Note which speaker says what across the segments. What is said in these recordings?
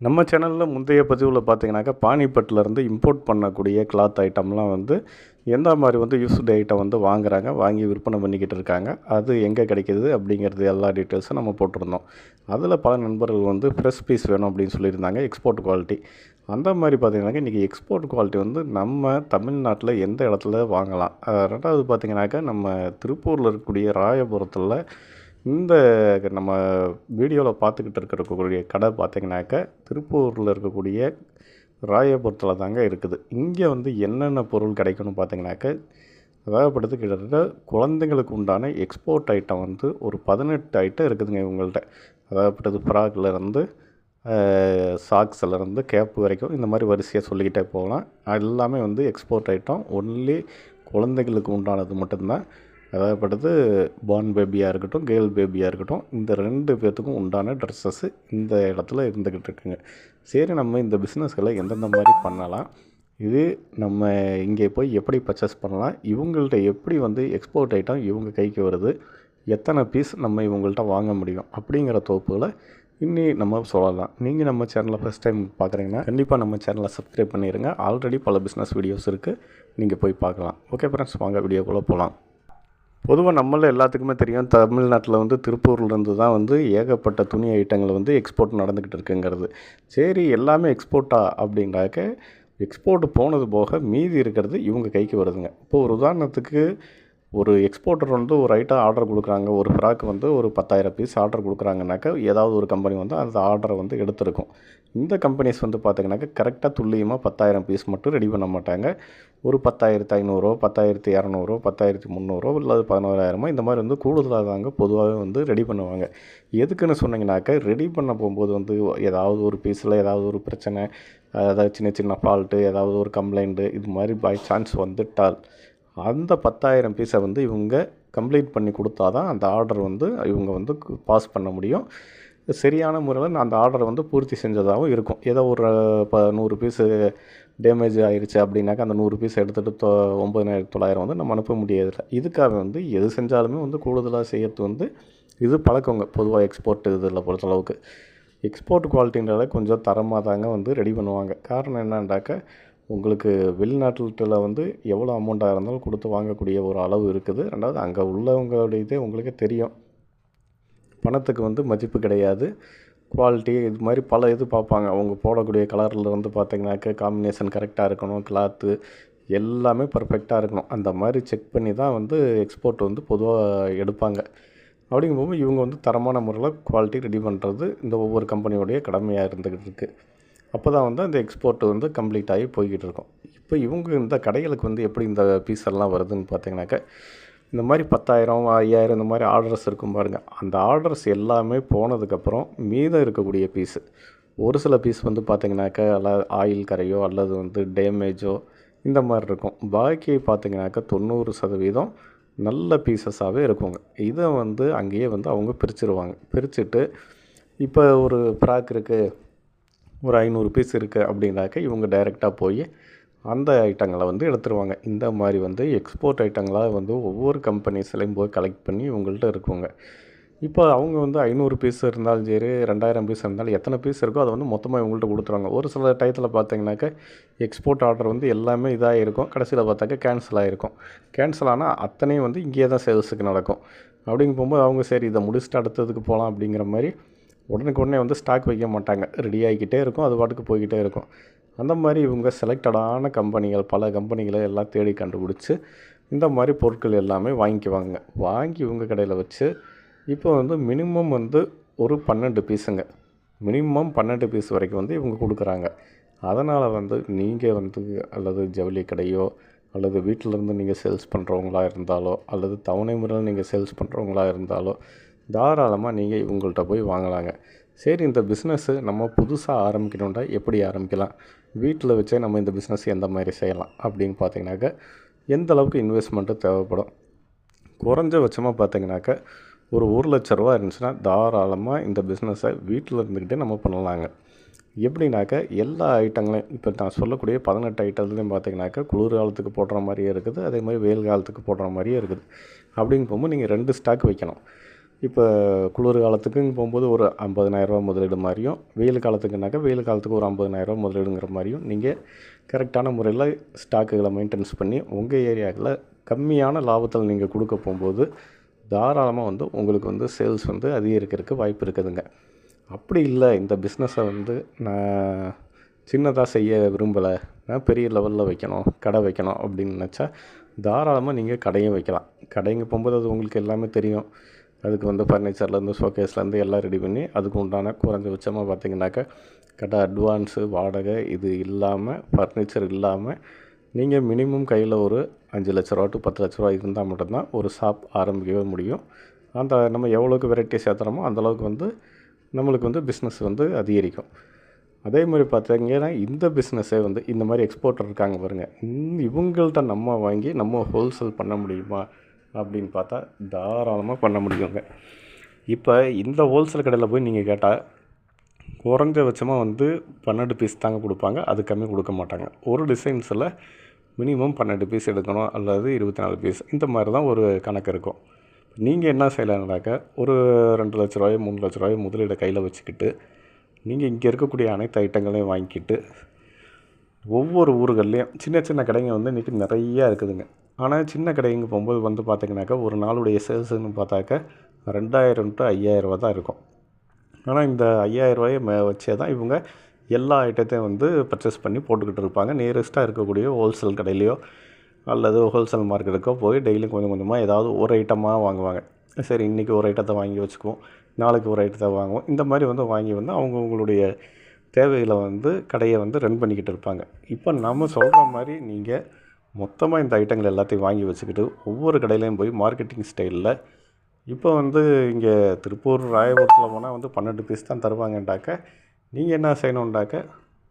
Speaker 1: நம்ம சேனலில் முந்தைய பதிவில் பார்த்தீங்கன்னாக்கா பானிபட்லேருந்து இம்போர்ட் பண்ணக்கூடிய கிளாத் ஐட்டம்லாம் வந்து எந்த மாதிரி வந்து யூஸ்டு ஐட்டம் வந்து வாங்குறாங்க வாங்கி விற்பனை பண்ணிக்கிட்டு இருக்காங்க அது எங்கே கிடைக்கிது அப்படிங்கிறது எல்லா டீட்டெயில்ஸும் நம்ம போட்டிருந்தோம். அதில் பல நண்பர்கள் வந்து ஃப்ரெஷ் பீஸ் வேணும் அப்படின்னு சொல்லியிருந்தாங்க எக்ஸ்போர்ட் குவாலிட்டி அந்த மாதிரி பார்த்திங்கனாக்கா இன்றைக்கி எக்ஸ்போர்ட் குவாலிட்டி வந்து நம்ம தமிழ்நாட்டில் எந்த இடத்துல வாங்கலாம்? ரெண்டாவது பார்த்தீங்கன்னாக்கா நம்ம திருப்பூரில் இருக்கக்கூடிய ராயபுரத்தில் இந்த நம்ம வீடியோவில் பார்த்துக்கிட்டு இருக்கக்கூடிய கடை பார்த்திங்கனாக்கா திருப்பூரில் இருக்கக்கூடிய ராயபுரத்தில் தாங்க இருக்குது. இங்கே வந்து என்னென்ன பொருள் கிடைக்கும்னு பார்த்தீங்கன்னாக்கா அதாவப்படுத்து கிட்டத்தட்ட குழந்தைங்களுக்கு உண்டான எக்ஸ்போர்ட் ஐட்டம் வந்து ஒரு பதினெட்டு ஐட்டம் இருக்குதுங்க இவங்கள்ட்ட. அதாவப்பட்டது ஃப்ராக்லேருந்து சாக்ஸ்லேருந்து கேப்பு வரைக்கும் இந்த மாதிரி வரிசையாக சொல்லிக்கிட்டே போகலாம். எல்லாமே வந்து எக்ஸ்போர்ட் ஐட்டம் ஒன்லி குழந்தைகளுக்கு உண்டானது மட்டும்தான். அதாவது படுத்து பார்ன் பேபியாக இருக்கட்டும் கேர்ள் பேபியாக இருக்கட்டும் இந்த ரெண்டு பேர்த்துக்கும் உண்டான ட்ரெஸ்ஸஸ்ஸு இந்த இடத்துல இருந்துக்கிட்டு இருக்குங்க. சரி நம்ம இந்த பிஸ்னஸ்களை எந்தெந்த மாதிரி பண்ணலாம்? இது நம்ம இங்கே போய் எப்படி பர்ச்சேஸ் பண்ணலாம்? இவங்கள்ட்ட எப்படி வந்து எக்ஸ்போர்ட் ஐட்டம் இவங்க கைக்கு வருது? எத்தனை பீஸ் நம்ம இவங்கள்ட்ட வாங்க முடியும்? அப்படிங்கிற தொகுப்புகளை இன்னி நம்ம சொல்லலாம். நீங்கள் நம்ம சேனலை ஃபஸ்ட் டைம் பார்க்குறீங்கன்னா கண்டிப்பாக நம்ம சேனலை சப்ஸ்கிரைப் பண்ணிடுங்க ஆல்ரெடி பல பிஸ்னஸ் வீடியோஸ் இருக்குது நீங்கள் போய் பார்க்கலாம். ஓகே ஃப்ரெண்ட்ஸ் வாங்க வீடியோக்குள்ளே போகலாம் பொதுவாக நம்மள எல்லாத்துக்குமே தெரியும். தமிழ்நாட்டில் வந்து திருப்பூர்லேருந்து தான் வந்து ஏகப்பட்ட துணி ஐட்டங்கள் வந்து எக்ஸ்போர்ட் நடந்துக்கிட்டு இருக்குங்கிறது. சரி எல்லாமே எக்ஸ்போர்ட்டா அப்படின்னாக்க எக்ஸ்போர்ட் போனது போக மீதி இருக்கிறது இவங்க கைக்கு வருதுங்க. இப்போ ஒரு உதாரணத்துக்கு ஒரு எக்ஸ்போர்ட்டர் வந்து ஒரு ஐட்டம் ஆர்டர் கொடுக்குறாங்க. ஒரு ஃப்ராக் வந்து ஒரு பத்தாயிரம் பீஸ் ஆர்டர் கொடுக்குறாங்கனாக்கா ஏதாவது ஒரு கம்பெனி வந்து அந்த ஆர்டரை வந்து எடுத்திருக்கும். இந்த கம்பெனிஸ் வந்து பார்த்திங்கனாக்கா கரெக்டாக துல்லியமாக பத்தாயிரம் பீஸ் மட்டும் ரெடி பண்ண மாட்டாங்க. ஒரு பத்தாயிரத்து ஐநூறுரூவா பத்தாயிரத்து இரநூறுவா பத்தாயிரத்து முந்நூறுரூவா இல்லை பதினோராயிரமா இந்த மாதிரி வந்து கூடுதலாக தாங்க பொதுவாகவே வந்து ரெடி பண்ணுவாங்க. எதுக்குன்னு சொன்னீங்கன்னாக்கா ரெடி பண்ண போகும்போது வந்து ஏதாவது ஒரு பீஸில் ஏதாவது ஒரு பிரச்சனை அதாவது சின்ன சின்ன ஃபால்ட்டு ஏதாவது ஒரு கம்ப்ளைண்ட்டு இது மாதிரி பை சான்ஸ் வந்துட்டால் அந்த பத்தாயிரம் பீஸை வந்து இவங்க கம்ப்ளீட் பண்ணி கொடுத்தா தான் அந்த ஆர்டர் வந்து இவங்க வந்து பாஸ் பண்ண முடியும். சரியான முறையில் அந்த ஆர்டரை வந்து பூர்த்தி செஞ்சதாகவும் இருக்கும். ஏதோ ஒரு இப்போ நூறு பீஸு டேமேஜ் ஆயிடுச்சு அப்படின்னாக்கா அந்த நூறு பீஸ் எடுத்துகிட்டு தொ ஒம்பதினாயிரத்தி தொள்ளாயிரம் வந்து நம்ம அனுப்ப முடியாதுல இதுக்காக வந்து எது செஞ்சாலுமே வந்து கூடுதலாக செய்யறது வந்து இது பழக்கங்க. பொதுவாக எக்ஸ்போர்ட் இதில் பொறுத்தளவுக்கு. எக்ஸ்போர்ட் குவாலிட்டின்றத கொஞ்சம் தரமாக தாங்க வந்து ரெடி பண்ணுவாங்க. காரணம் என்னன்னாக்கா உங்களுக்கு வெளிநாட்டில் வந்து எவ்வளோ அமௌண்ட்டாக இருந்தாலும் கொடுத்து வாங்கக்கூடிய ஒரு அளவு இருக்குது. ரெண்டாவது அங்கே உள்ளவங்களுடைய இதே உங்களுக்கு தெரியும். பணத்துக்கு வந்து மதிப்பு கிடையாது. குவாலிட்டி இது மாதிரி பல இது பார்ப்பாங்க. அவங்க போடக்கூடிய கலரில் வந்து பார்த்திங்கனாக்கா காம்பினேஷன் கரெக்டாக இருக்கணும். கிளாத்து எல்லாமே பர்ஃபெக்டாக இருக்கணும். அந்த மாதிரி செக் பண்ணி தான் வந்து எக்ஸ்போர்ட் வந்து பொதுவாக எடுப்பாங்க. அப்படிங்கும்போது இவங்க வந்து தரமான முறையில் குவாலிட்டி ரெடி பண்ணுறது இந்த ஒவ்வொரு கம்பெனியோடைய கடமையாக இருந்துக்கிட்டு இருக்குது அப்போ தான் வந்து அந்த எக்ஸ்போர்ட் வந்து கம்ப்ளீட் ஆகி போய்கிட்டு இருக்கும். இப்போ இவங்க இந்த கடைகளுக்கு வந்து எப்படி இந்த பீஸ் எல்லாம் வருதுன்னு பார்த்தீங்கன்னாக்கா இந்த மாதிரி பத்தாயிரம் ஐயாயிரம் இந்த மாதிரி ஆர்டர்ஸ் இருக்கும் பாருங்கள் அந்த ஆர்டர்ஸ் எல்லாமே போனதுக்கப்புறம் மீதம் இருக்கக்கூடிய பீஸு ஒரு சில பீஸ் வந்து பார்த்திங்கனாக்கா அல்ல ஆயில் கரையோ அல்லது வந்து டேமேஜோ இந்த மாதிரி இருக்கும். பாக்கி பார்த்திங்கனாக்கா தொண்ணூறு சதவீதம் நல்ல பீசஸாகவே இருக்குங்க. இதை வந்து அங்கேயே வந்து அவங்க பிரிச்சுருவாங்க. பிரிச்சுட்டு இப்போ ஒரு ஃப்ராக் இருக்குது ஒரு ஐநூறு பீஸ் இருக்குது அப்படின்னாக்க இவங்க டைரெக்டாக போய் அந்த ஐட்டங்களை வந்து எடுத்துருவாங்க. இந்த மாதிரி வந்து எக்ஸ்போர்ட் ஐட்டங்களாக வந்து ஒவ்வொரு கம்பெனிஸ்லையும் போய் கலெக்ட் பண்ணி இவங்கள்ட்ட இருக்குங்க. இப்போ அவங்க வந்து ஐநூறு பீஸ் இருந்தாலும் சரி ரெண்டாயிரம் பீஸ் இருந்தாலும் எத்தனை பீஸ் இருக்கோ அதை வந்து மொத்தமாக இவங்கள்ட்ட கொடுத்துருவாங்க. ஒரு சில டயத்தில் பார்த்தீங்கன்னாக்கா எக்ஸ்போர்ட் ஆர்டர் வந்து எல்லாமே இதாக இருக்கும். கடைசியில் பார்த்தாக்கா கேன்சல் ஆகிருக்கும் கேன்சல் ஆனால் அத்தனையும் வந்து இங்கேயே தான் சேல்ஸுக்கு நடக்கும். அப்படிங்க போகும்போது அவங்க சரி இதை முடிச்சுட்டு அடுத்ததுக்கு போகலாம் அப்படிங்கிற மாதிரி உடனுக்கு உடனே வந்து ஸ்டாக் வைக்க மாட்டாங்க. ரெடி ஆகிக்கிட்டே இருக்கும் அது பாட்டுக்கு போய்கிட்டே இருக்கும். அந்த மாதிரி இவங்க செலக்டடான கம்பெனிகள் பல கம்பெனிகளை எல்லாம் தேடி கண்டுபிடிச்சி இந்த மாதிரி பொருட்கள் எல்லாமே வாங்கிக்குவாங்க. வாங்கி இவங்க கடையில் வச்சு இப்போ வந்து மினிமம் வந்து ஒரு பன்னெண்டு பீஸுங்க. மினிமம் பன்னெண்டு பீஸ் வரைக்கும் வந்து இவங்க கொடுக்குறாங்க. அதனால் வந்து நீங்கள் வந்து அல்லது ஜவுளி கடையோ அல்லது வீட்டிலேருந்து நீங்கள் சேல்ஸ் பண்ணுறவங்களா இருந்தாலோ அல்லது தவணை முறையில் நீங்கள் சேல்ஸ் பண்ணுறவங்களா இருந்தாலோ தாராளமாக நீங்கள் இவங்கள்ட்ட போய் வாங்கலாங்க. சரி இந்த பிஸ்னஸ்ஸு நம்ம புதுசாக ஆரம்பிக்கணுண்டா எப்படி ஆரம்பிக்கலாம்? வீட்டில் வச்சே நம்ம இந்த பிஸ்னஸ் எந்த மாதிரி செய்யலாம்? அப்படின்னு பார்த்தீங்கன்னாக்கா எந்த அளவுக்கு இன்வெஸ்ட்மெண்ட்டு தேவைப்படும்? குறைஞ்சபட்சமாக பார்த்தீங்கனாக்க ஒரு ஒரு லட்ச ரூபா இருந்துச்சுன்னா தாராளமாக இந்த பிஸ்னஸை வீட்டில் இருந்துக்கிட்டே நம்ம பண்ணலாங்க. எப்படின்னாக்கா எல்லா ஐட்டங்களையும் இப்போ நான் சொல்லக்கூடிய பதினெட்டு ஐட்டத்துலையும் பார்த்தீங்கன்னாக்கா குளிர்காலத்துக்கு போடுற மாதிரியே இருக்குது அதே மாதிரி வெயில் காலத்துக்கு போடுற மாதிரியே இருக்குது. அப்படின்னு போகும்போது நீங்கள் ரெண்டு ஸ்டாக் வைக்கணும். இப்போ குளிர் காலத்துக்குன்னு போகும்போது ஒரு ஐம்பதனாயிரரூவா முதலீடு மாதிரியும் வெயில் காலத்துக்குனாக்கா வெயில் காலத்துக்கு ஒரு ஐம்பதனாயிரரூவா முதலீடுங்கிற மாதிரியும் நீங்கள் கரெக்டான முறையில் ஸ்டாக்குகளை மெயின்டெனன்ஸ் பண்ணி உங்கள் ஏரியாவில் கம்மியான லாபத்தில் நீங்கள் கொடுக்க போகும்போது தாராளமாக வந்து உங்களுக்கு வந்து சேல்ஸ் வந்து அதிகரிக்கிறதுக்கு வாய்ப்பு இருக்குதுங்க. அப்படி இல்லை இந்த பிஸ்னஸை வந்து நான் சின்னதாக செய்ய விரும்பலை நான் பெரிய லெவலில் வைக்கணும் கடை வைக்கணும் அப்படின்னு நினச்சா தாராளமாக நீங்கள் கடையும் வைக்கலாம். கடைங்க போகும்போது அது உங்களுக்கு எல்லாமே தெரியும். அதுக்கு வந்து ஃபர்னிச்சர்லேருந்து ஷோகேஸ்லேருந்து எல்லாம் ரெடி பண்ணி அதுக்கு உண்டான குறைஞ்சபட்சமாக பார்த்தீங்கன்னாக்கா கரெக்டாக அட்வான்ஸு வாடகை இது இல்லாமல் ஃபர்னிச்சர் இல்லாமல் நீங்கள் மினிமம் கையில் ஒரு அஞ்சு லட்ச ரூபா டு பத்து லட்ச ரூபா இருந்தால் மட்டும்தான் ஒரு ஷாப் ஆரம்பிக்கவே முடியும். அந்த நம்ம எவ்வளோக்கு வெரைட்டி சேர்த்துறோமோ அந்தளவுக்கு வந்து நம்மளுக்கு வந்து பிஸ்னஸ் வந்து அதிகரிக்கும். அதே மாதிரி பார்த்தீங்கன்னா இந்த பிஸ்னஸே வந்து இந்த மாதிரி எக்ஸ்போர்ட்டர் இருக்காங்க பாருங்கள் இவங்கள்ட்ட நம்ம வாங்கி நம்ம ஹோல்சேல் பண்ண முடியுமா? அப்படின்னு பார்த்தா தாராளமாக பண்ண முடியுங்க. இப்போ இந்த ஹோல்சேல் கடையில் போய் நீங்கள் கேட்டால் குறைஞ்சபட்சமாக வந்து பன்னெண்டு பீஸ் தாங்க கொடுப்பாங்க. அது கம்மி கொடுக்க மாட்டாங்க. ஒரு டிசைன்ஸில் மினிமம் பன்னெண்டு பீஸ் எடுக்கணும். அல்லது இருபத்தி நாலு பீஸ் இந்த மாதிரி தான் ஒரு கணக்கு இருக்கும். நீங்கள் என்ன செய்யலாம்னாக்கா ஒரு ரெண்டு லட்ச ரூபாயோ மூணு லட்ச ரூபாயோ முதலீடை கையில் வச்சுக்கிட்டு நீங்கள் இங்கே இருக்கக்கூடிய அனைத்து ஐட்டங்களையும் வாங்கிக்கிட்டு ஒவ்வொரு ஊர்கள்லேயும் சின்ன சின்ன கடைங்க வந்து இன்றைக்கி நிறையா இருக்குதுங்க. ஆனால் சின்ன கடைங்க போகும்போது வந்து பார்த்திங்கனாக்கா ஒரு நாளுடைய சேல்ஸுன்னு பார்த்தாக்கா ரெண்டாயிரம் டு ஐயாயிரரூவா தான் இருக்கும். ஆனால் இந்த ஐயாயிரரூவாயை மே வச்சே தான் இவங்க எல்லா ஐட்டத்தையும் வந்து பர்ச்சேஸ் பண்ணி போட்டுக்கிட்டு இருப்பாங்க. நியரஸ்ட்டாக இருக்கக்கூடிய ஹோல்சேல் கடையிலையோ அல்லது ஹோல்சேல் மார்க்கெட்டுக்கோ போய் டெய்லியும் கொஞ்சம் கொஞ்சமாக ஏதாவது ஒரு ஐட்டமாக வாங்குவாங்க. சரி இன்றைக்கி ஒரு ஐட்டத்தை வாங்கி வச்சுக்குவோம். நாளைக்கு ஒரு ஐட்டத்தை வாங்குவோம். இந்த மாதிரி வந்து வாங்கி வந்து அவங்கவுங்களுடைய தேவைகளை வந்து கடையை வந்து ரன் பண்ணிக்கிட்டு இருப்பாங்க. இப்போ நம்ம சொல்கிற மாதிரி நீங்கள் மொத்தமாக இந்த ஐட்டங்கள் எல்லாத்தையும் வாங்கி வச்சுக்கிட்டு ஒவ்வொரு கடையிலையும் போய் மார்க்கெட்டிங் ஸ்டைலில் இப்போ வந்து இங்கே திருப்பூர் ராயபுரத்தில் போனால் வந்து பன்னெண்டு பீஸ் தான் தருவாங்கன்றாக்க நீங்கள் என்ன செய்யணுன்றாக்க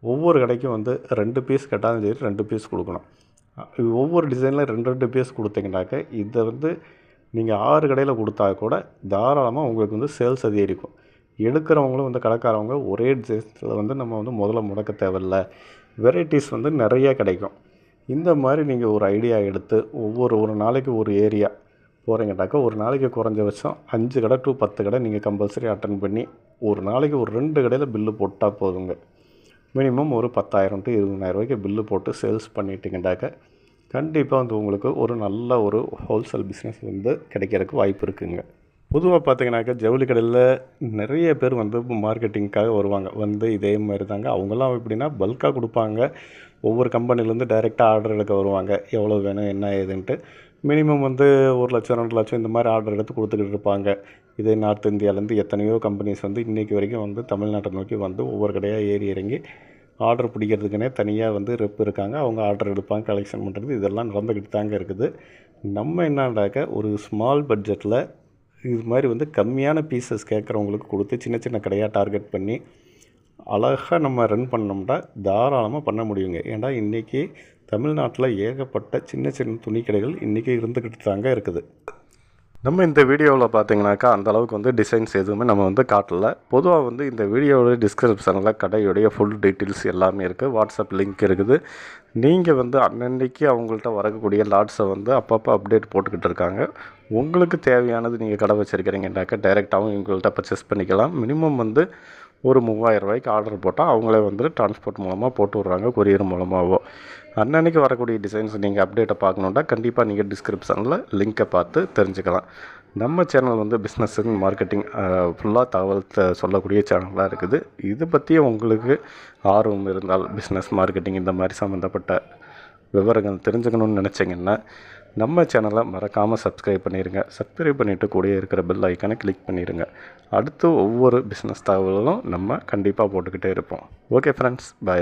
Speaker 1: ஒவ்வொரு கடைக்கும் வந்து ரெண்டு பீஸ் கேட்டாலும் சரி ரெண்டு பீஸ் கொடுக்கணும். ஒவ்வொரு டிசைனில் ரெண்டு ரெண்டு பீஸ் கொடுத்தீங்கனாக்க இதை வந்து நீங்கள் ஆறு கடையில் கொடுத்தா கூட தாராளமாக உங்களுக்கு வந்து சேல்ஸ் அதிகரிக்கும் எடுக்கிறவங்களும் வந்து கடைக்காரவங்க ஒரே டிசைன்ஸில் வந்து நம்ம வந்து முதல்ல முடக்க தேவையில்ல. வெரைட்டிஸ் வந்து நிறைய கிடைக்கும். இந்த மாதிரி நீங்கள் ஒரு ஐடியா எடுத்து ஒவ்வொரு ஒரு நாளைக்கு ஒரு ஏரியா போகிறீங்கட்டாக்கா ஒரு நாளைக்கு குறைஞ்சபட்சம் அஞ்சு கடை டு பத்து கடை நீங்கள் கம்பல்சரி அட்டன் பண்ணி ஒரு நாளைக்கு ஒரு ரெண்டு கடையில் பில்லு போட்டால் போதுங்க. மினிமம் ஒரு பத்தாயிரம் டு இருபதாயிரரூவாய்க்கு பில்லு போட்டு சேல்ஸ் பண்ணிட்டீங்கட்டாக்க கண்டிப்பாக வந்து உங்களுக்கு ஒரு நல்ல ஒரு ஹோல்சேல் பிஸ்னஸ் வந்து கிடைக்கிறதுக்கு வாய்ப்பு இருக்குங்க. பொதுவாக பார்த்தீங்கன்னாக்கா ஜவுளி கடையில் நிறைய பேர் வந்து மார்க்கெட்டிங்க்காக வருவாங்க. வந்து இதே மாதிரி தாங்க. அவங்களாம் எப்படின்னா பல்காக கொடுப்பாங்க. ஒவ்வொரு கம்பெனிலேருந்து டைரெக்டாக ஆர்டர் எடுக்க வருவாங்க. எவ்வளோ வேணும் என்ன ஏதுன்ட்டு. மினிமம் வந்து ஒரு லட்சம் ரெண்டு லட்சம் இந்த மாதிரி ஆர்டர் எடுத்து கொடுத்துக்கிட்டு இருப்பாங்க. இதே நார்த் இந்தியாவிலேருந்து எத்தனையோ கம்பெனிஸ் வந்து இன்றைக்கி வரைக்கும் வந்து தமிழ்நாட்டை நோக்கி வந்து ஒவ்வொரு கடையாக ஏறி இறங்கி ஆர்டர் பிடிக்கிறதுக்குனே தனியாக வந்து ரெப் இருக்காங்க. அவங்க ஆர்டர் எடுப்பாங்க கலெக்ஷன் பண்ணுறது இதெல்லாம் நடந்துக்கிட்டு தாங்க இருக்குது. நம்ம என்னடாக்க ஒரு ஸ்மால் பட்ஜெட்டில் இது மாதிரி வந்து கம்மியான பீசஸ் கேட்குறவங்களுக்கு கொடுத்து சின்ன சின்ன கடையாக டார்கெட் பண்ணி அழகாக நம்ம ரன் பண்ணோம்னா தாராளமாக பண்ண முடியுங்க. ஏன்னா இன்றைக்கி தமிழ்நாட்டில் ஏகப்பட்ட சின்ன சின்ன துணி கடைகள் இன்றைக்கி இருந்துக்கிட்டு தாங்க இருக்குது. நம்ம இந்த வீடியோவில் பார்த்தீங்கன்னாக்கா அந்த அளவுக்கு வந்து டிசைன்ஸ் எதுவுமே நம்ம வந்து காட்டல. பொதுவாக வந்து இந்த வீடியோவோட டிஸ்கிரிப்ஷனில் கடையுடைய ஃபுல் டீட்டெயில்ஸ் எல்லாமே இருக்குது வாட்ஸ்அப் லிங்க் இருக்குது. நீங்கள் வந்து அன்னன்னைக்கு அவங்கள்ட்ட வரக்கூடிய லாட்ஸை வந்து அப்பப்போ அப்டேட் போட்டுக்கிட்டு இருக்காங்க. உங்களுக்கு தேவையானது நீங்கள் கடை வச்சுருக்கிறீங்கன்னாக்கா டைரெக்டாகவும் இவங்கள்ட்ட பர்ச்சேஸ் பண்ணிக்கலாம். மினிமம் வந்து ஒரு மூவாயிரம் ரூபாய்க்கு ஆர்டர் போட்டால் அவங்களே வந்து டிரான்ஸ்போர்ட் மூலமாக போட்டு விட்றாங்க கொரியர் மூலமாகவோ அன்னன்னைக்கு வரக்கூடிய டிசைன்ஸ் நீங்கள் அப்டேட்டை பார்க்கணுன்னா கண்டிப்பாக நீங்கள் டிஸ்கிரிப்ஷனில் லிங்க்கை பார்த்து தெரிஞ்சுக்கலாம். நம்ம சேனல் வந்து பிஸ்னஸ் அண்ட் மார்க்கெட்டிங் ஃபுல்லாக தகவல் சொல்லக்கூடிய சேனலாக இருக்குது. இது பற்றியும் உங்களுக்கு ஆர்வம் இருந்தால் பிஸ்னஸ் மார்க்கெட்டிங் இந்த மாதிரி சம்மந்தப்பட்ட விவரங்கள் தெரிஞ்சுக்கணும்னு நினச்சிங்கன்னா நம்ம சேனலை மறக்காமல் சப்ஸ்கிரைப் பண்ணிடுங்க சப்ஸ்கிரைப் பண்ணிவிட்டு கூடயே இருக்கிற பெல் ஐக்கானை கிளிக் பண்ணிடுங்க அடுத்து ஒவ்வொரு பிஸ்னஸ் தகவலும் நம்ம கண்டிப்பாக போட்டுக்கிட்டே இருப்போம். Okay friends by